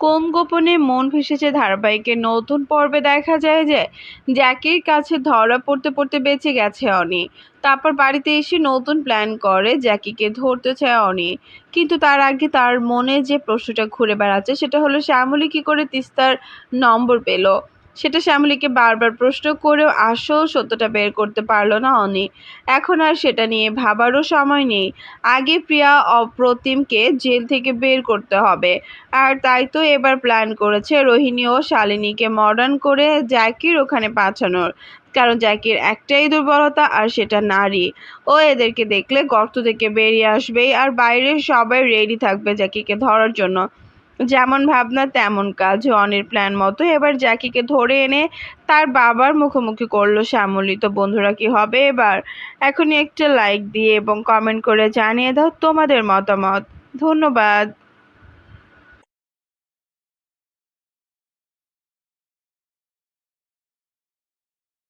কোন গোপনে মন ভেসেছে ধারাবাহিকের নতুন পর্বে। দেখা যায় যে জ্যাকির কাছে ধরা পড়তে পড়তে বেঁচে গেছে অনি। তারপর বাড়িতে এসে নতুন প্ল্যান করে জ্যাকিকে ধরতে চায় অনি। কিন্তু তার আগে তার মনে যে প্রশ্নটা ঘুরে বেড়াচ্ছে, সেটা হলো, শ্যামলি কী করে তিস্তার নম্বর পেল? সেটা শ্যামলীকে বারবার প্রশ্ন করেও আসল সত্যটা বের করতে পারল না অনি। এখন আর সেটা নিয়ে ভাবারও সময় নেই। আগে প্রিয়া অপ্রতিমকে জেল থেকে বের করতে হবে। আর তাই তো এবার প্ল্যান করেছে রোহিণী ও শালিনীকে মডার্ন করে জ্যাকির ওখানে পাঠানোর। কারণ জ্যাকির একটাই দুর্বলতা আর সেটা নারী। ও এদেরকে দেখলে গর্ত থেকে বেরিয়ে আসবেই আর বাইরে সবাই রেডি থাকবে জ্যাকিকে ধরার জন্য। যেমন ভাবনা, তেমন কাজ। অনির প্ল্যান মতো এবার জ্যাকিকে ধরে এনে তার বাবার মুখোমুখি করল শ্যামলি। তো বন্ধুরা, কি হবে এবার? এখনই একটা লাইক দিয়ে এবং কমেন্ট করে জানিয়ে দাও তোমাদের মতামত। ধন্যবাদ।